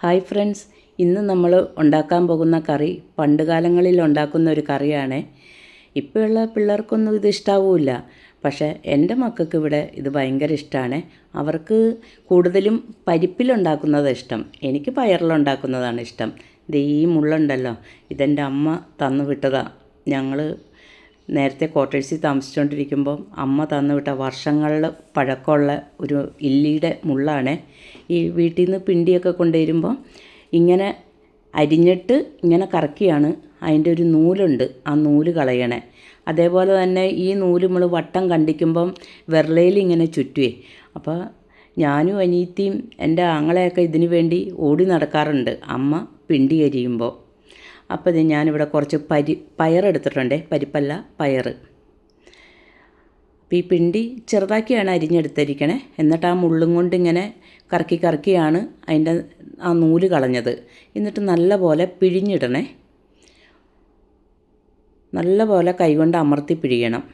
Hi friends ഇന്ന് നമ്മൾ ഉണ്ടാക്കാൻ പോകുന്ന കറി പണ്ട് കാലങ്ങളിൽ ഉണ്ടാക്കുന്ന ഒരു കറിയാണ്. ഇപ്പോഴുള്ള പിള്ളേർക്കൊന്നും ഇത് ഇഷ്ടാവില്ല. പക്ഷേ എന്റെ മക്കൾക്ക് ഇവിടെ ഇത് ഭയങ്കര ഇഷ്ടമാണ് അവർക്ക് കൂടുതലും പരിപ്പിലുണ്ടാക്കുന്നത് ഇഷ്ടം. എനിക്ക് പയറിലുണ്ടാക്കുന്നതാണ് ഇഷ്ടം. ഇത് ഈ മുള്ളുണ്ടല്ലോ. ഇതെന്റെ അമ്മ തന്നു വിട്ടതാണ് ഞങ്ങൾ നേരത്തെ ക്വാർട്ടേഴ്സിൽ താമസിച്ചുകൊണ്ടിരിക്കുമ്പോൾ അമ്മ തന്നുവിട്ട വർഷങ്ങളിൽ പഴക്കമുള്ള ഒരു ഇല്ലിയുടെ മുള്ളാണ്. ഈ വീട്ടിൽ നിന്ന് പിണ്ടിയൊക്കെ കൊണ്ടുവരുമ്പോൾ ഇങ്ങനെ അരിഞ്ഞിട്ട് ഇങ്ങനെ കറക്കിയാണ്. അതിന്റെ ഒരു നൂലുണ്ട്. ആ നൂൽ കളയണേ. അതേപോലെ തന്നെ ഈ നൂൽ നമ്മൾ വട്ടം കണ്ടിക്കുമ്പം വിരലയിൽ ഇങ്ങനെ ചുറ്റുവേ. അപ്പോൾ ഞാനും അനീത്തിയും എന്റെ ആങ്ങളെയൊക്കെ ഇതിനു വേണ്ടി ഓടി നടക്കാറുണ്ട്. അമ്മ പിണ്ടി അരിയുമ്പോൾ. അപ്പോൾ ഇത് ഞാനിവിടെ കുറച്ച് പരി പയറെടുത്തിട്ടുണ്ട്. പരിപ്പല്ല പയർ അപ്പോൾ ഈ പിണ്ടി ചെറുതാക്കിയാണ് അരിഞ്ഞെടുത്തിരിക്കണേ. എന്നിട്ട് ആ മുള്ളും കൊണ്ട് ഇങ്ങനെ കറക്കി കറക്കിയാണ് അതിന്റെ ആ നൂൽ കളഞ്ഞത്. എന്നിട്ട് നല്ലപോലെ പിഴിഞ്ഞിടണേ. നല്ല പോലെ കൈകൊണ്ട് അമർത്തി പിഴിയണം.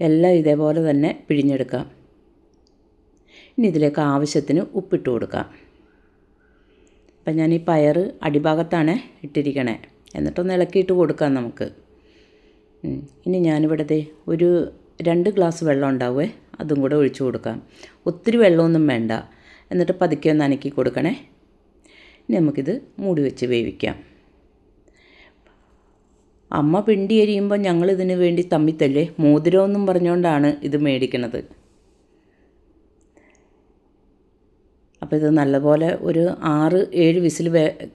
എല്ലാം ഇതേപോലെ തന്നെ പിഴിഞ്ഞെടുക്കാം. ഇനി ഇതിലേക്ക് ആവശ്യത്തിന് ഉപ്പിട്ട് കൊടുക്കാം. അപ്പം ഞാൻ ഈ പയർ അടിഭാഗത്താണ് ഇട്ടിരിക്കണേ. എന്നിട്ടൊന്ന് ഇളക്കിയിട്ട് കൊടുക്കാം നമുക്ക്. ഇനി ഞാനിവിടത്തെ ഒരു രണ്ട് ഗ്ലാസ് വെള്ളം ഉണ്ടാവുമേ അതും കൂടെ ഒഴിച്ചു കൊടുക്കാം. ഒത്തിരി വെള്ളമൊന്നും വേണ്ട. എന്നിട്ട് പതുക്കെ ഒന്ന് അനക്കി കൊടുക്കണേ. ഇനി നമുക്കിത് മൂടി വെച്ച് വേവിക്കാം. അമ്മ പിണ്ടി എരിയുമ്പോൾ ഞങ്ങളിതിന് വേണ്ടി തമ്മിത്തല്ലേ? മോതിരമെന്നും പറഞ്ഞുകൊണ്ടാണ് ഇത് മേടിക്കണത്. അപ്പോൾ ഇത് നല്ലപോലെ ഒരു ആറ് ഏഴ് വിസിൽ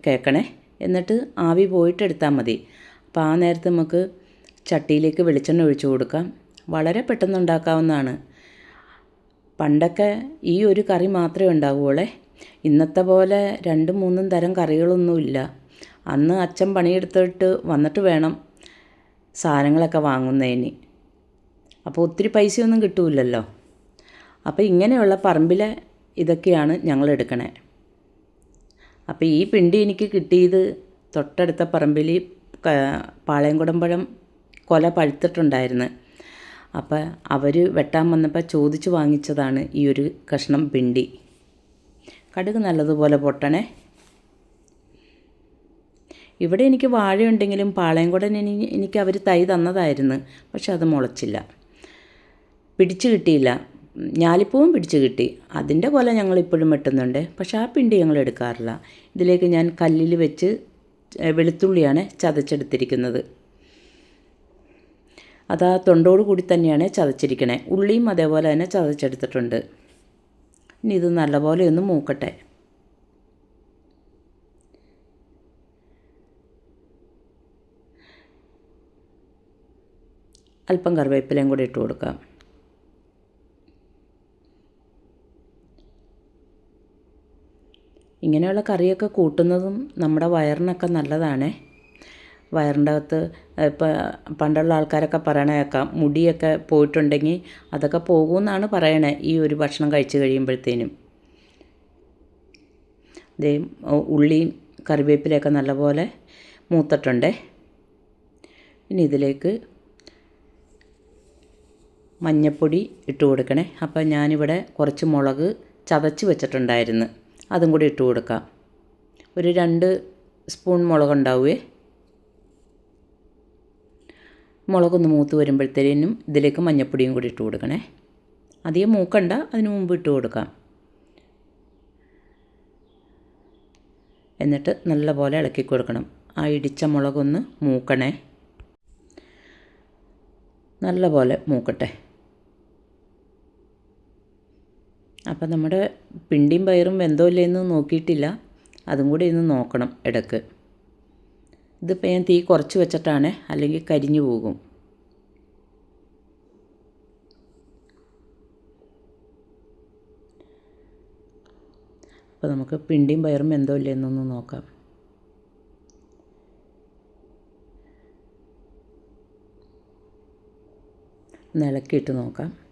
കേൾക്കണേ എന്നിട്ട് ആവി പോയിട്ട് എടുത്താൽ മതി. അപ്പോൾ ആ നേരത്ത് നമുക്ക് ചട്ടിയിലേക്ക് വെളിച്ചെണ്ണ ഒഴിച്ചു കൊടുക്കാം. വളരെ പെട്ടെന്ന് ഉണ്ടാക്കാവുന്നതാണ്. പണ്ടൊക്കെ ഈ ഒരു കറി മാത്രമേ ഉണ്ടാവുകയുള്ളേ ഇന്നത്തെ പോലെ രണ്ടും മൂന്നും തരം കറികളൊന്നുമില്ല അന്ന് അച്ഛൻ പണിയെടുത്തിട്ട് വന്നിട്ട് വേണം സാധനങ്ങളൊക്കെ വാങ്ങുന്നതിന്. അപ്പോൾ ഒത്തിരി പൈസയൊന്നും കിട്ടൂലല്ലോ അപ്പോൾ ഇങ്ങനെയുള്ള പറമ്പിലെ ഇതൊക്കെയാണ് ഞങ്ങൾ എടുക്കണേ അപ്പോൾ ഈ പിണ്ടി എനിക്ക് കിട്ടിയത് തൊട്ടടുത്ത പറമ്പിൽ പാളയംകുടമ്പഴം കൊല പഴുത്തിട്ടുണ്ടായിരുന്നു. അപ്പോൾ അവർ വെട്ടാൻ വന്നപ്പോൾ ചോദിച്ചു വാങ്ങിച്ചതാണ് ഈ ഒരു കഷ്ണം പിണ്ടി. കടുക് നല്ലതുപോലെ പൊട്ടണേ. ഇവിടെ എനിക്ക് വാഴയുണ്ടെങ്കിലും പാളയംകുടൻ ഇനി എനിക്ക് അവർ തൈ തന്നതായിരുന്നു. പക്ഷെ അത് മുളച്ചില്ല. പിടിച്ചു കിട്ടിയില്ല. ഞാലിപ്പൂവും പിടിച്ചു കിട്ടി. അതിന്റെ പോലെ ഞങ്ങൾ ഇപ്പോഴും വെട്ടുന്നുണ്ട്. പക്ഷെ ആ പിണ്ടി ഞങ്ങൾ എടുക്കാറില്ല. ഇതിലേക്ക് ഞാൻ കല്ലിൽ വെച്ച് വെളുത്തുള്ളിയാണ് ചതച്ചെടുത്തിരിക്കുന്നത്. അത് ആ തൊണ്ടോട് കൂടി തന്നെയാണ് ചതച്ചിരിക്കണേ. ഉള്ളിയും അതേപോലെ തന്നെ ചതച്ചെടുത്തിട്ടുണ്ട്. ഇനി ഇത് നല്ലപോലെ ഒന്ന് മൂക്കട്ടെ. അല്പം കറിവേപ്പിലയും കൂടി ഇട്ട് കൊടുക്കാം. ഇങ്ങനെയുള്ള കറിയൊക്കെ കൂട്ടുന്നതും നമ്മുടെ വയറിനൊക്കെ നല്ലതാണ്. വയറിന്റെ അകത്ത് ഇപ്പോൾ പണ്ടുള്ള ആൾക്കാരൊക്കെ പറയണ കേൾക്കാം മുടിയൊക്കെ പോയിട്ടുണ്ടെങ്കിൽ അതൊക്കെ പോകുമെന്നാണ് പറയണേ ഈ ഒരു ഭക്ഷണം കഴിച്ചു കഴിയുമ്പോഴത്തേനും. ദേ ഉള്ളിയും കറിവേപ്പിലയൊക്കെ നല്ലപോലെ മൂത്തിട്ടുണ്ടേ. ഇനി ഇതിലേക്ക് മഞ്ഞപ്പൊടി ഇട്ട് കൊടുക്കണേ. അപ്പോൾ ഞാനിവിടെ കുറച്ച് മുളക് ചതച്ച് വെച്ചിട്ടുണ്ടായിരുന്നു. അതും കൂടി ഇട്ട് കൊടുക്കാം. ഒരു രണ്ട് സ്പൂൺ മുളക് മുളകുണ്ടാവുമേ മുളകൊന്ന് മൂത്ത് വരുമ്പോഴത്തേനും ഇതിലേക്ക് മഞ്ഞപ്പൊടിയും കൂടി ഇട്ട് കൊടുക്കണേ. അധികം മൂക്കണ്ട അതിന് മുമ്പ് ഇട്ട് കൊടുക്കാം. എന്നിട്ട് നല്ലപോലെ ഇളക്കി കൊടുക്കണം. ആ ഇടിച്ച മുളകൊന്ന് മൂക്കണേ. നല്ലപോലെ മൂക്കട്ടെ. അപ്പം നമ്മുടെ പിണ്ടിയും പയറും വെന്തോ ഇല്ലേന്ന് നോക്കിയിട്ടില്ല. അതും കൂടി ഇന്ന് നോക്കണം ഇടയ്ക്ക്. ഇതിപ്പോൾ ഞാൻ തീ കുറച്ച് വെച്ചിട്ടാണ് അല്ലെങ്കിൽ കരിഞ്ഞു പോകും. അപ്പോൾ നമുക്ക് പിണ്ടിയും പയറും എന്തോ ഇല്ലേന്നൊന്ന് നോക്കാം. നിലക്കിയിട്ട് നോക്കാം.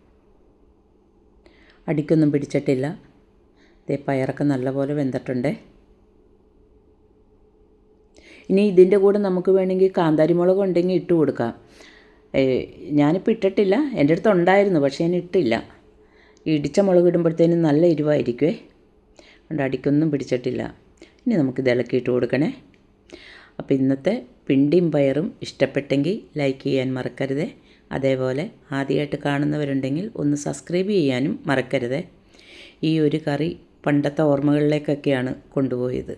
അടിക്കൊന്നും പിടിച്ചിട്ടില്ല. ദേ പയറൊക്കെ നല്ലപോലെ വെന്തിട്ടുണ്ട്. ഇനി ഇതിന്റെ കൂടെ നമുക്ക് വേണമെങ്കിൽ കാന്താരി മുളക് ഉണ്ടെങ്കിൽ ഇട്ട് കൊടുക്കാം. ഞാനിപ്പോൾ ഇട്ടിട്ടില്ല. എന്റെ അടുത്ത് ഉണ്ടായിരുന്നു പക്ഷേ ഞാൻ ഇട്ടില്ല. ഇടിച്ച മുളക് ഇടുമ്പോഴത്തേനും നല്ല എരിവായിരിക്കുമേ അതുകൊണ്ട് അടിക്കൊന്നും പിടിച്ചിട്ടില്ല. ഇനി നമുക്ക് ഇതിളക്കിയിട്ട് കൊടുക്കണേ. അപ്പോൾ ഇന്നത്തെ പിണ്ടിയും പയറും ഇഷ്ടപ്പെട്ടെങ്കിൽ ലൈക്ക് ചെയ്യാൻ മറക്കരുതേ. അതേപോലെ ആദ്യമായിട്ട് കാണുന്നവരുണ്ടെങ്കിൽ ഒന്ന് സബ്സ്ക്രൈബ് ചെയ്യാനും മറക്കരുത്. ഈ ഒരു കറി പണ്ടത്തെ ഓർമ്മകളിലേക്കൊക്കെയാണ് കൊണ്ടുപോയത്.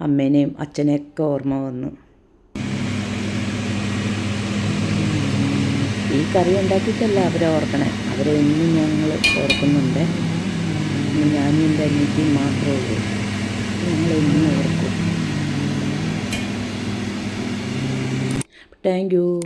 അമ്മേനെയും അച്ഛനെയൊക്കെ ഓർമ്മ വന്നു. ഈ കറി ഉണ്ടാക്കിയിട്ടല്ല അവരെ ഓർക്കണേ. അവരെ ഇന്നും ഞങ്ങൾ ഓർക്കുന്നുണ്ട്. ഞാനും എന്റെ അനിയത്തിയും മാത്രമേ ഉള്ളൂ. ഞങ്ങൾ ഇന്നും ഓർക്കും. Thank you